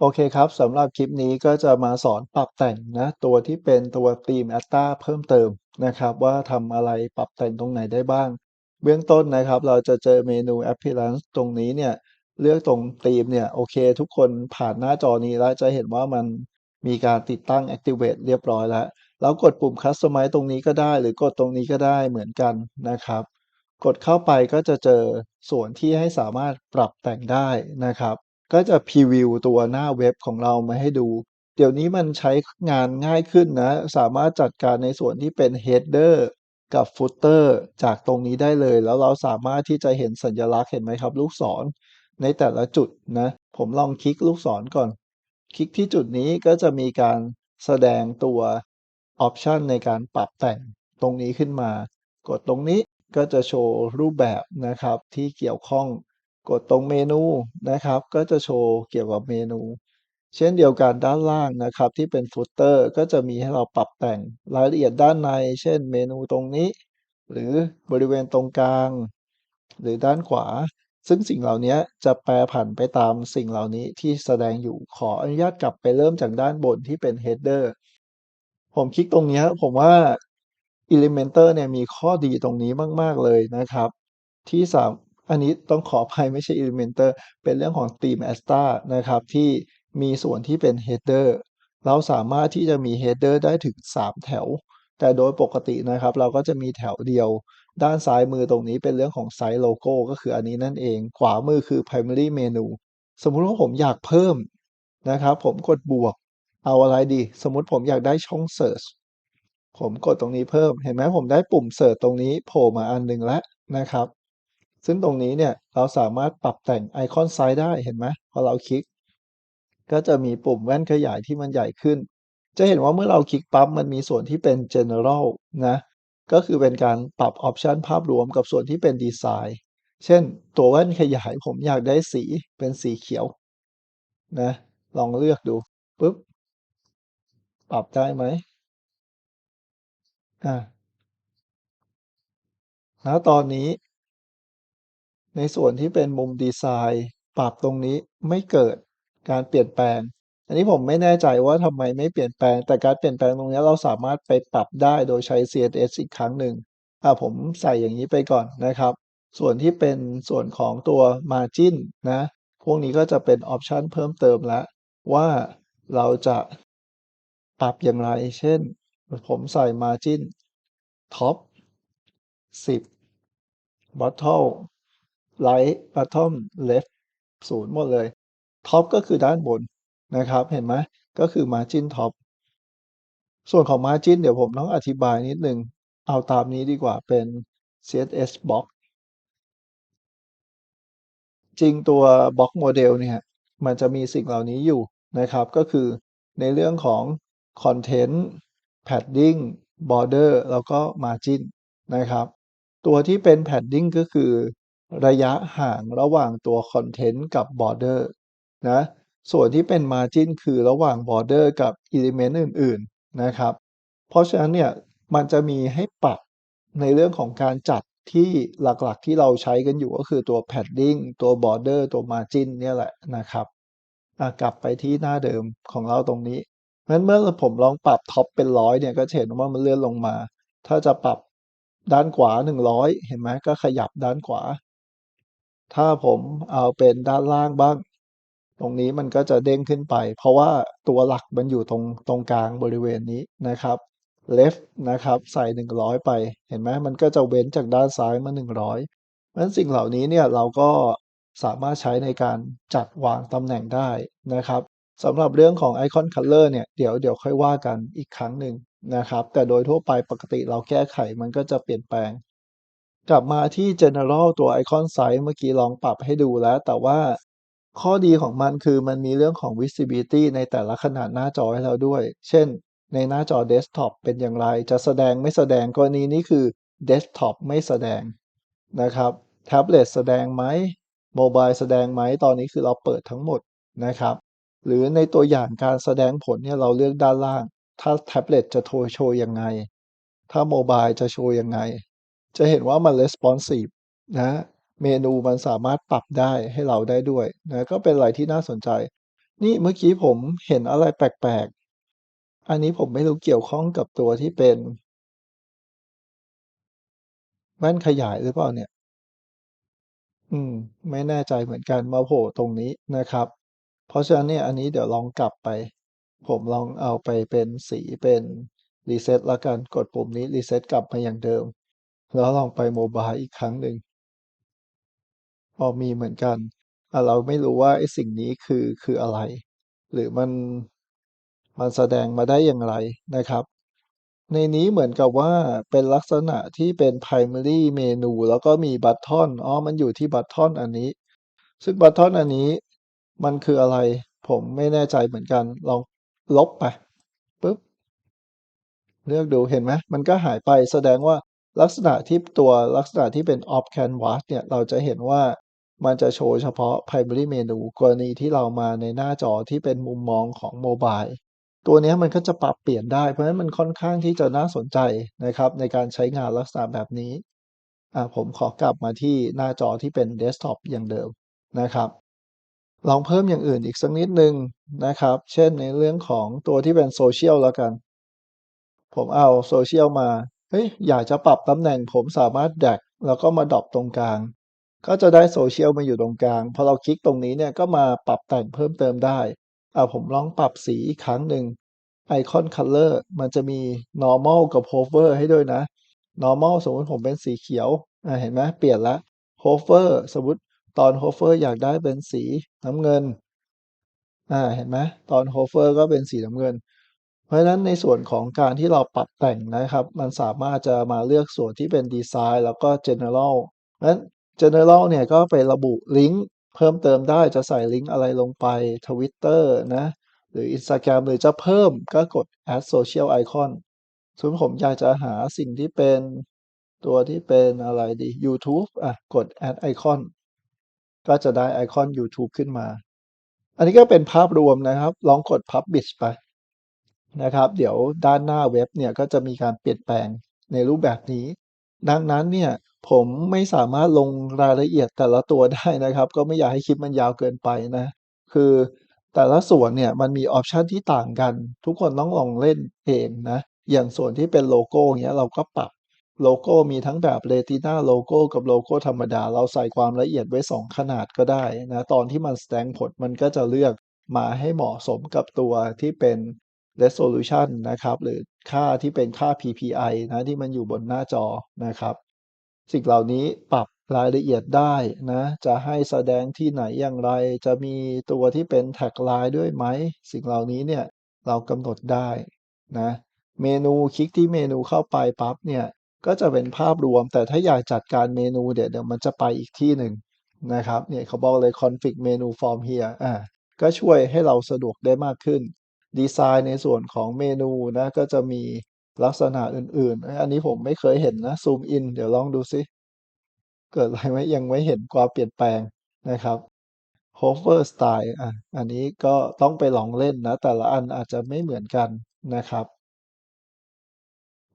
โอเคครับสำหรับคลิปนี้ก็จะมาสอนปรับแต่งนะตัวที่เป็นตัวธีม Atta เพิ่มเติมนะครับ ว่าทำอะไรปรับแต่งตรงไหนได้บ้าง เบื้องต้นนะครับ เราจะเจอเมนู Appearance ตรงนี้เนี่ย เลือกตรงธีมเนี่ยโอเค ทุกคนผ่านหน้าจอนี้แล้วจะเห็นว่ามันมีการติดตั้ง Activate เรียบร้อยแล้ว แล้วกดปุ่ม Customize ตรงนี้ก็ได้ หรือกดตรงนี้ก็ได้เหมือนกันนะครับ กดเข้าไปก็จะเจอส่วนที่ให้สามารถปรับแต่งได้นะครับ ก็จะพรีวิวตัวหน้าเว็บของเรามาให้ดู เดี๋ยวนี้มันใช้งานง่ายขึ้นนะ สามารถจัดการในส่วนที่เป็น Header กับ Footer จากตรงนี้ได้เลย แล้วเราสามารถที่จะเห็นสัญลักษณ์เห็นไหมครับ ลูกศรในแต่ละจุดนะ ผมลองคลิกลูกศรก่อน คลิกที่จุดนี้ก็จะมีการแสดงตัวออปชันในการปรับแต่งตรงนี้ขึ้นมา กดตรงนี้ก็จะโชว์รูปแบบนะครับที่เกี่ยวข้อง กดตรงเมนูนะครับ ก็จะโชว์เกี่ยวกับเมนู เช่นเดียวกันด้านล่างนะครับ ที่เป็นฟุตเตอร์ก็จะมีให้เราปรับแต่งรายละเอียดด้านใน เช่นเมนูตรงนี้ หรือบริเวณตรงกลาง หรือด้านขวา ซึ่งสิ่งเหล่านี้จะแปรผันไปตามสิ่งเหล่านี้ที่แสดงอยู่ขออนุญาตกลับไปเริ่มจากด้านบนที่เป็น Header ผมคลิกตรงนี้ผมว่า Elementor เนี่ยมีข้อดีตรงนี้มาก ๆ เลยนะครับ ที่สาม อันนี้ต้องขออภัยไม่ใช่ Elementor เป็นเรื่องของ Theme Asta นะครับ ที่มีส่วนที่เป็น Header เราสามารถที่จะมี Header ได้ถึง 3 แถว แต่โดยปกตินะครับ เราก็จะมีแถวเดียว ด้านซ้ายมือตรงนี้เป็นเรื่องของ Site Logo ก็คืออันนี้นั่นเอง ขวามือคือ Primary Menu สมมุติว่าผมอยากเพิ่มนะครับ ผมกดบวก เอาอะไรดี สมมุติผมอยากได้ช่อง Search ผมกดตรงนี้เพิ่ม เห็นไหมผมได้ปุ่ม Search ตรงนี้โผล่มาอันหนึ่งแล้วนะครับ ซึ่งตรงนี้เนี่ยเราสามารถปรับแต่งไอคอนไซส์ได้เห็นไหมพอเราคลิก ก็จะมีปุ่มแว่นขยายที่มันใหญ่ขึ้น จะเห็นว่าเมื่อเราคลิกปั๊บมันมีส่วนที่เป็น General นะก็คือเป็นการปรับออปชันภาพรวมกับส่วนที่เป็นดีไซน์ เช่น ตัวแว่นขยายผมอยากได้สีเป็นสีเขียวนะลองเลือกดูปุ๊บปรับได้ไหมอ่าณตอนนี้ ในส่วนที่เป็นมุมดีไซน์ ปรับตรงนี้ไม่เกิดการเปลี่ยนแปลง อันนี้ผมไม่แน่ใจว่าทำไมไม่เปลี่ยนแปลง แต่การเปลี่ยนแปลงตรงนี้เราสามารถไปปรับได้โดยใช้ CSS อีกครั้งหนึ่งอ่าผมใส่อย่างนี้ไปก่อนนะครับ ส่วนที่เป็นส่วนของตัว Margin นะ พวกนี้ก็จะเป็นออปชันเพิ่มเติมแล้วว่าเราจะปรับอย่างไร เช่น ผมใส่ Margin Top 10 Bottom Right Bottom Left 0หมดเลย Top ก็คือด้านบนนะครับ เห็นไหมก็คือ Margin Top ส่วนของ Margin เดี๋ยวผมต้องอธิบายนิดหนึ่งเอาตามนี้ดีกว่าเป็น CSS Box จริงตัว Box Model เนี่ยมันจะมีสิ่งเหล่านี้อยู่นะครับก็คือในเรื่องของ Content Padding Border แล้วก็ Margin นะครับ ตัวที่เป็น Padding ก็คือ ระยะห่างระหว่างตัว Content กับ Border นะ ส่วนที่เป็น Margin คือระหว่าง Border กับ Element อื่น ๆ นะครับ เพราะฉะนั้นเนี่ย มันจะมีให้ปรับในเรื่องของการจัดที่หลักๆ ที่เราใช้กันอยู่ก็คือตัว Padding ตัว Border ตัว Margin เนี่ยแหละนะครับกลับไปที่หน้าเดิมของเราตรงนี้งั้นเมื่อผมลองปรับท็อปเป็น100เนี่ยก็เห็นว่ามันเลื่อนลงมา ถ้าจะปรับด้านขวา 100 เห็นไหมก็ขยับด้านขวา ถ้าผมเอาเป็นด้านล่างบ้าง ตรงนี้มันก็จะเด้งขึ้นไป เพราะว่าตัวหลักมันอยู่ตรงตรงกลางบริเวณนี้นะครับ Left นะครับใส่ 100 ไป เห็นไหมมันก็จะเว้นจากด้านซ้ายมา 100เพราะฉะนั้นสิ่งเหล่านี้เนี่ยเราก็สามารถใช้ในการจัดวางตำแหน่งได้นะครับสำหรับเรื่องของ Icon Color เนี่ยเดี๋ยวเดี๋ยวค่อยว่ากันอีกครั้งหนึ่งนะครับ แต่โดยทั่วไปปกติเราแก้ไขมันก็จะเปลี่ยนแปลง กลับมาที่ General ตัว Icon Size เมื่อกี้ลองปรับให้ดูแล้ว แต่ว่าข้อดีของมันคือมันมีเรื่องของ Visibility ในแต่ละขนาดหน้าจอให้เราด้วย เช่น ในหน้าจอเดสก์ท็อปเป็นอย่างไร จะแสดงไม่แสดงกรณีนี้คือเดสก์ท็อปไม่แสดงนะครับแท็บเล็ตแสดงไหมโมบายแสดงไหมตอนนี้คือเราเปิดทั้งหมดนะครับ หรือในตัวอย่างการแสดงผลเนี่ยเราเลือกด้านล่าง ถ้าแท็บเล็ตจะโทรโชว์ยังไง ถ้าโมบายจะโชว์ยังไง จะเห็นว่ามัน responsive นะเมนูมันสามารถปรับได้ให้เราได้ด้วยนะก็เป็นอะไรที่น่าสนใจ นี่เมื่อกี้ผมเห็นอะไรแปลกๆ อันนี้ผมไม่รู้เกี่ยวข้องกับตัวที่เป็นแว่นขยายหรือเปล่าเนี่ย อืม ไม่แน่ใจเหมือนกันมาโผล่ตรงนี้นะครับ เพราะฉะนั้นเนี่ยอันนี้เดี๋ยวลองกลับไป ผมลองเอาไปเป็นสีเป็นรีเซ็ตล้วกันกดปุ่มนี้รีเซ็ตกลับมาอย่างเดิม แล้วลองไปโมบายอีกครั้งหนึ่งพอมีเหมือนกันอ่เราไม่รู้ว่าไอ้สิ่งนี้คือคืออะไร หรือมันมันแสดงมาได้อย่างไรนะครับ ในนี้เหมือนกับว่าเป็นลักษณะที่เป็น primary menu แล้วก็มีบัตตอนอ๋อมันอยู่ที่บัตตอนอันนี้ ซึ่งบัตตอนอันนี้มันคืออะไร ผมไม่แน่ใจเหมือนกัน ลองลบไปปุ๊บ เลือกดูเห็นไหมมันก็หายไปแสดงว่า ลักษณะที่ตัวลักษณะที่เป็น off canvas เนี่ย เราจะเห็นว่ามันจะโชว์เฉพาะ primary menu กรณีที่เรามาในหน้าจอที่เป็นมุมมองของโมบายตัวนี้มันก็จะปรับเปลี่ยนได้ เพราะฉะนั้นมันค่อนข้างที่จะน่าสนใจนะครับ ในการใช้งานลักษณะแบบนี้ ผมขอกลับมาที่หน้าจอที่เป็นเดสก์ท็อปอย่างเดิมนะครับลองเพิ่มอย่างอื่นอีกสักนิดหนึ่งนะครับ เช่นในเรื่องของตัวที่เป็น Social แล้วกัน ผมเอา Social มา ฮ้ยอยากจะปรับตำแหน่งผมสามารถ drag แล้วก็มาดรอปตรงกลาง ก็จะได้ Social มาอยู่ตรงกลาง พอเราคลิกตรงนี้เนี่ยก็มาปรับแต่งเพิ่มเติมได้อ่าผมลองปรับสีอีกครั้งหนึ่ง Icon Color มันจะมี Normal กับ Hover ให้ด้วยนะ Normal สมมติผมเป็นสีเขียวอ่าเห็นไหมเปลี่ยนแล้ว Hover สมมติตอน Hover อยากได้เป็นสีน้ำเงินอ่าเห็นไหมตอน Hover ก็เป็นสีน้ำเงิน เพราะฉะนั้นในส่วนของการที่เราปรับแต่งนะครับ มันสามารถจะมาเลือกส่วนที่เป็นดีไซน์แล้วก็ General เพราะฉะนั้น General เนี่ยก็ไประบุลิงก์เพิ่มเติมได้จะใส่ลิงก์อะไรลงไป Twitter นะ หรือ Instagram หรือจะเพิ่มก็กด add social icon สมมติผมอยากจะหาสิ่งที่เป็นตัวที่เป็นอะไรดี YouTube อะกด add icon ก็จะได้ไอคอน YouTube ขึ้นมา อันนี้ก็เป็นภาพรวมนะครับ ลองกด Publish ไป นะครับ เดี๋ยวด้านหน้าเว็บเนี่ยก็จะมีการเปลี่ยนแปลงในรูปแบบนี้ ดังนั้นเนี่ยผมไม่สามารถลงรายละเอียดแต่ละตัวได้นะครับ ก็ไม่อยากให้คลิปมันยาวเกินไปนะ คือแต่ละส่วนเนี่ยมันมีออปชันที่ต่างกัน ทุกคนต้องลองเล่นเองนะ อย่างส่วนที่เป็นโลโก้เงี้ยเราก็ปรับโลโก้มีทั้งแบบ Retina โลโก้กับโลโก้ธรรมดา เราใส่ความละเอียดไว้ 2 ขนาดก็ได้นะ ตอนที่มันแสดงผลมันก็จะเลือกมาให้เหมาะสมกับตัวที่เป็น resolution นะครับหรือค่าที่เป็นค่า PPI นะที่มันอยู่บนหน้าจอนะครับ สิ่งเหล่านี้ปรับรายละเอียดได้นะจะให้แสดงที่ไหนอย่างไร จะมีตัวที่เป็นแท็กไลน์ด้วยไหม สิ่งเหล่านี้เนี่ยเรากำหนดได้นะเมนูคลิกที่เมนูเข้าไปปั๊บเนี่ยก็จะเป็นภาพรวม แต่ถ้าอยากจัดการเมนูเดี๋ยวเดี๋ยวมันจะไปอีกที่หนึ่งนะครับเนี่ยเขาบอกเลย config menu from here อ่าก็ช่วยให้เราสะดวกได้มากขึ้น ดีไซน์ในส่วนของเมนูนะก็จะมีลักษณะอื่นๆ อันนี้ผมไม่เคยเห็นนะซูมอินเดี๋ยวลองดูซิเกิดอะไรไหมยังไม่เห็นความเปลี่ยนแปลงนะครับ Hover Style อะอันนี้ก็ต้องไปลองเล่นนะ แต่ละอันอาจจะไม่เหมือนกันนะครับ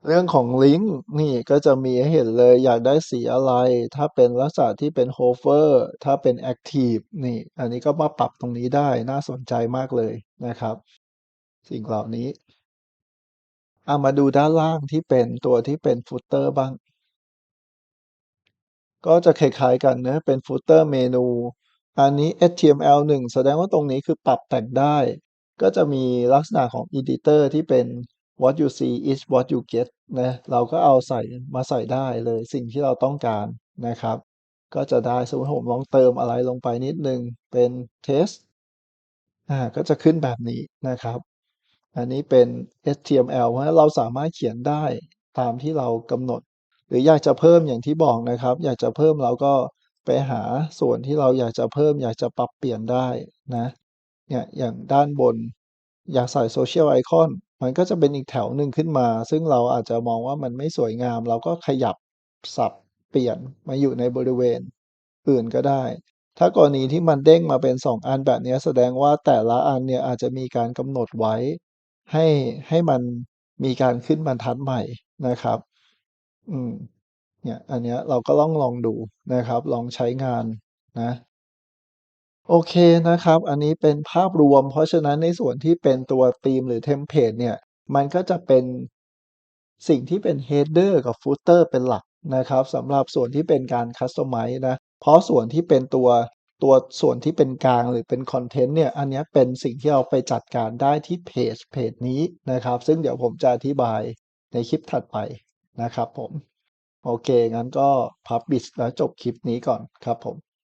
เรื่องของลิงก์นี่ก็จะมีให้เห็นเลยอยากได้สีอะไร ถ้าเป็นลักษณะที่เป็น Hover ถ้าเป็น Active นี่ อันนี้ก็มาปรับตรงนี้ได้น่าสนใจมากเลยนะครับ สิ่งเหล่านี้ เอามาดูด้านล่างที่เป็นตัวที่เป็น Footer บ้าง ก็จะคล้ายๆกันนะเป็น Footer เมนู อันนี้ HTML1 แสดงว่าตรงนี้คือปรับแต่งได้ ก็จะมีลักษณะของ Editor ที่เป็น what you see is what you get นะ เราก็เอาใส่มาใส่ได้เลยสิ่งที่เราต้องการนะครับ ก็จะได้สมมติผมลองเติมอะไรลงไปนิดนึงเป็น test อ่าก็จะขึ้นแบบนี้นะครับ อันนี้เป็น HTML เพราะฉะนั้นเราสามารถเขียนได้ตามที่เรากำหนด หรืออยากจะเพิ่มอย่างที่บอกนะครับ อยากจะเพิ่มเราก็ไปหาส่วนที่เราอยากจะเพิ่ม อยากจะปรับเปลี่ยนได้นะเนี่ยอย่างด้านบน อยากใส่ Social Icon มันก็จะเป็นอีกแถวหนึ่งขึ้นมา ซึ่งเราอาจจะมองว่ามันไม่สวยงาม เราก็ขยับสับเปลี่ยนมาอยู่ในบริเวณ อื่นก็ได้ ถ้ากรณีที่มันเด้งมาเป็น 2 อันแบบนี้แสดงว่าแต่ละอันเนี่ยอาจจะมีการกำหนดไว้ ให้ ให้มันมีการขึ้นบรรทัดใหม่นะครับ อืม เนี่ย อันเนี้ยเราก็ต้องลองดูนะครับ ลองใช้งานนะ โอเคนะครับ อันนี้เป็นภาพรวม เพราะฉะนั้นในส่วนที่เป็นตัวธีมหรือเทมเพลตเนี่ย มันก็จะเป็นสิ่งที่เป็น Header กับ Footer เป็นหลักนะครับสำหรับส่วนที่เป็นการ Customize นะ เพราะส่วนที่เป็นตัว ตัวส่วนที่เป็นกลางหรือเป็นคอนเทนต์เนี่ยอันนี้เป็นสิ่งที่เราไปจัดการได้ที่เพจเพจนี้นะครับ ซึ่งเดี๋ยวผมจะอธิบายในคลิปถัดไปนะครับผม โอเค งั้นก็พับบิสแล้วจบคลิปนี้ก่อนครับผม